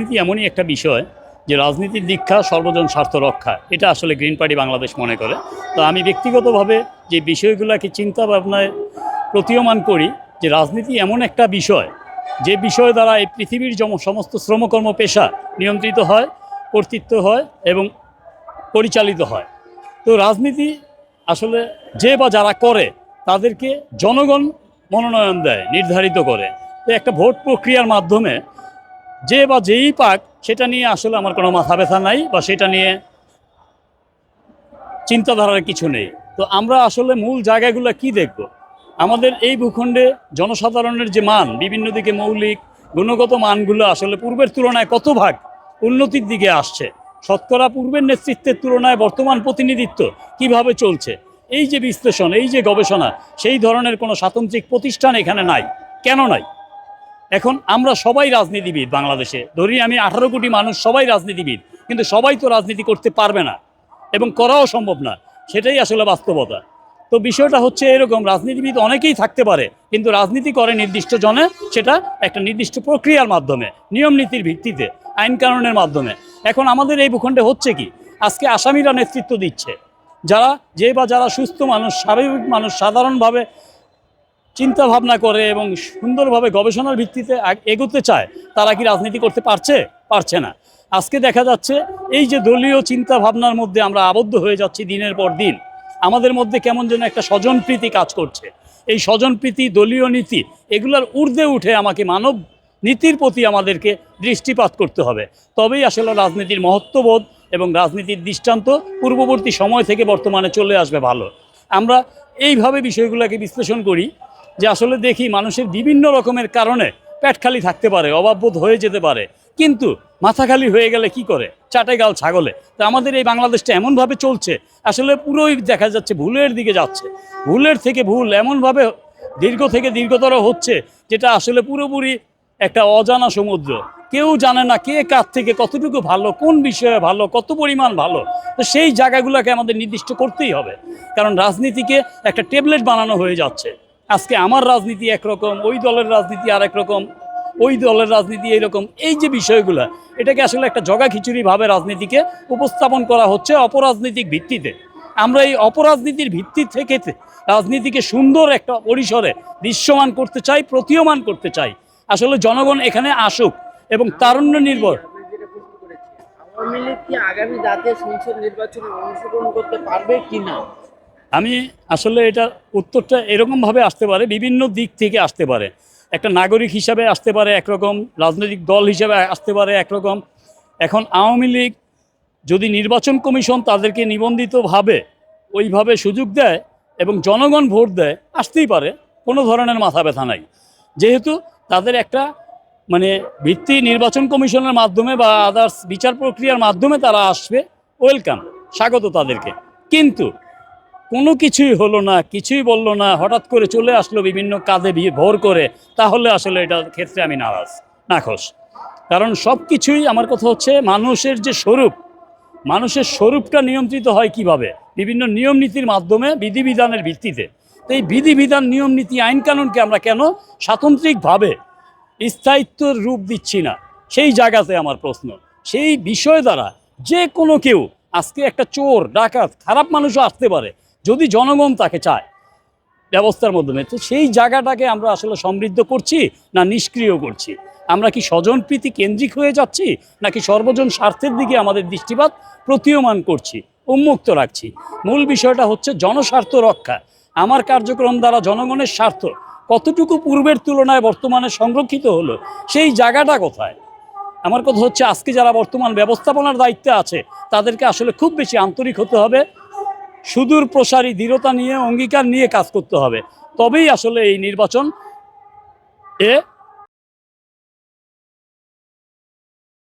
রাজনীতি এমনই একটা বিষয় যে রাজনীতির দীক্ষা সর্বজন স্বার্থ রক্ষা, এটা আসলে গ্রিন পার্টি বাংলাদেশ মনে করে। তো আমি ব্যক্তিগতভাবে যে বিষয়গুলোকে চিন্তা ভাবনায় প্রতীয়মান করি যে রাজনীতি এমন একটা বিষয়, যে বিষয় দ্বারা এই পৃথিবীর যম সমস্ত শ্রমকর্ম পেশা নিয়ন্ত্রিত হয়, কর্তৃত্ব হয় এবং পরিচালিত হয়। তো রাজনীতি আসলে যে বা যারা করে, তাদেরকে জনগণ মনোনয়ন দেয়, নির্ধারিত করে। তো একটা ভোট প্রক্রিয়ার মাধ্যমে যে বা যেই পাক, সেটা নিয়ে আসলে আমার কোনো মাথা ব্যথা নাই বা সেটা নিয়ে চিন্তাধারার কিছু নেই। তো আমরা আসলে মূল জায়গাগুলো কি দেখব? আমাদের এই ভূখণ্ডে জনসাধারণের যে মান, বিভিন্ন দিকে মৌলিক, গুণগত মানগুলো আসলে পূর্বের তুলনায় কত ভাগ উন্নতির দিকে আসছে? শতকরা পূর্বের নেতৃত্বের তুলনায় বর্তমান প্রতিনিধিত্ব কীভাবে চলছে? এই যে বিশ্লেষণ, এই যে গবেষণা, সেই ধরনের কোনো স্বাতন্ত্রিক প্রতিষ্ঠান এখানে নাই। কেন নাই? এখন আমরা সবাই রাজনীতিবিদ বাংলাদেশে। ধরি আমি আঠারো কোটি মানুষ সবাই রাজনীতিবিদ, কিন্তু সবাই তো রাজনীতি করতে পারবে না এবং করাও সম্ভব না। সেটাই আসলে বাস্তবতা। তো বিষয়টা হচ্ছে এরকম, রাজনীতিবিদ অনেকেই থাকতে পারে, কিন্তু রাজনীতি করে নির্দিষ্ট জনে সেটা একটা নির্দিষ্ট প্রক্রিয়ার মাধ্যমে, নিয়ম নীতির ভিত্তিতে, আইন কানুনের মাধ্যমে। এখন আমাদের এই ভূখণ্ডে হচ্ছে কি, আজকে আসামিরা নেতৃত্ব দিচ্ছে। যারা যে বা যারা সুস্থ মানুষ, স্বাভাবিক মানুষ, সাধারণভাবে চিন্তা ভাবনা করে এবং সুন্দরভাবে গবেষণার ভিত্তিতে এগোতে চায়, তারা কি রাজনীতি করতে পারছে? পারছে না। আজকে দেখা যাচ্ছে এই যে দলীয় চিন্তা ভাবনার মধ্যে আমরা আবদ্ধ হয়ে যাচ্ছি দিনের পর দিন, আমাদের মধ্যে কেমন যেন একটা স্বজনপ্রীতি কাজ করছে। এই স্বজনপ্রীতি, দলীয় নীতি, এগুলোর ঊর্ধ্বে উঠে আমাকে মানব নীতির প্রতি আমাদেরকে দৃষ্টিপাত করতে হবে। তবেই আসলে রাজনীতির মহত্ববোধ এবং রাজনীতির দৃষ্টান্ত পূর্ববর্তী সময় থেকে বর্তমানে চলে আসবে ভালো। আমরা এইভাবে বিষয়গুলোকে বিশ্লেষণ করি যে আসলে দেখি মানুষের বিভিন্ন রকমের কারণে পেট খালি থাকতে পারে অভাববোধ হয়ে যেতে পারে। কিন্তু মাথা খালি হয়ে গেলে কি করে? চাটে গাল ছাগলে। তা আমাদের এই বাংলাদেশটা এমনভাবে চলছে, আসলে পুরোই দেখা যাচ্ছে ভুলের দিকে যাচ্ছে। ভুলের থেকে ভুল এমনভাবে দীর্ঘ থেকে দীর্ঘতর হচ্ছে, যেটা আসলে পুরোপুরি একটা অজানা সমুদ্র। কেউ জানে না কে কার থেকে কতটুকু ভালো, কোন বিষয়ে ভালো, কত পরিমাণ ভালো। তো সেই জায়গাগুলোকে আমাদের নির্দিষ্ট করতেই হবে। কারণ রাজনীতিকে একটা ট্যাবলেট বানানো হয়ে যাচ্ছে। আজকে আমার রাজনীতি একরকম, ওই দলের রাজনীতি আর একরকম ওই দলের রাজনীতি এইরকম। এই যে বিষয়গুলো, এটাকে আসলে একটা জগা খিচুড়ি ভাবে রাজনীতিকে উপস্থাপন করা হচ্ছে অপরাজনৈতিক ভিত্তিতে। আমরা এই অপরাজনীতির ভিত্তি থেকে রাজনীতিকে সুন্দর একটা পরিসরে দৃশ্যমান করতে চাই, প্রতীয়মান করতে চাই। আসলে জনগণ এখানে আসুক এবং তারুণ্য নির্ভর। আগামী জাতীয় সংসদ নির্বাচনে অংশগ্রহণ করতে পারবে কি না আমি আসলে এটা উত্তরটা এরকমভাবে আসতে পারে, বিভিন্ন দিক থেকে আসতে পারে। একটা নাগরিক হিসাবে আসতে পারে, একরকম রাজনৈতিক দল হিসাবে আসতে পারে, একরকম। এখন আওয়ামী লীগ যদি নির্বাচন কমিশন তাদেরকে নিবন্ধিতভাবে ওইভাবে সুযোগ দেয় এবং জনগণ ভোট দেয়, আসতেই পারে, কোনো ধরনের মাথা ব্যথা নাই। যেহেতু তাদের একটা মানে ভিত্তি নির্বাচন কমিশনের মাধ্যমে বা আদার্স বিচার প্রক্রিয়ার মাধ্যমে তারা আসবে ওয়েলকাম স্বাগত তাদেরকে। কিন্তু কোনো কিছুই হলো না, কিছুই বলল না, হঠাৎ করে চলে আসলো বিভিন্ন কাজে ভর করে, তাহলে আসলে এটার ক্ষেত্রে আমি নারাজ, নাখোশ। কারণ সব কিছুই আমার কথা হচ্ছে মানুষের যে স্বরূপ, মানুষের স্বরূপটা নিয়ন্ত্রিত হয় কীভাবে? বিভিন্ন নিয়ম নীতির মাধ্যমে, বিধিবিধানের ভিত্তিতে। তো এই বিধিবিধান, নিয়ম নীতি, আইন কানুনকে আমরা কেন স্বাতন্ত্রিকভাবে স্থায়িত্বর রূপ দিচ্ছি না? সেই জায়গাতে আমার প্রশ্ন। সেই বিষয় দ্বারা যে কোনো কেউ, আজকে একটা চোর, ডাকাত, খারাপ মানুষও আসতে পারে যদি জনগণ তাকে চায় ব্যবস্থার মাধ্যমে, তো সেই জায়গাটাকে আমরা আসলে সমৃদ্ধ করছি না নিষ্ক্রিয় করছি? আমরা কি স্বজনপ্রীতি কেন্দ্রিক হয়ে যাচ্ছি নাকি সর্বজন স্বার্থের দিকে আমাদের দৃষ্টিপাত প্রতীয়মান করছি, উন্মুক্ত রাখছি? মূল বিষয়টা হচ্ছে জনস্বার্থ রক্ষা। আমার কার্যক্রম দ্বারা জনগণের স্বার্থ কতটুকু পূর্বের তুলনায় বর্তমানে সংরক্ষিত হলো, সেই জায়গাটা কোথায়? আমার কথা হচ্ছে, আজকে যারা বর্তমান ব্যবস্থাপনার দায়িত্বে আছে, তাদেরকে আসলে খুব বেশি আন্তরিক হতে হবে। সুদূর প্রসারী দৃঢ়তা নিয়ে অঙ্গীকার নিয়ে কাজ করতে হবে। তবেই আসলে এই নির্বাচন এ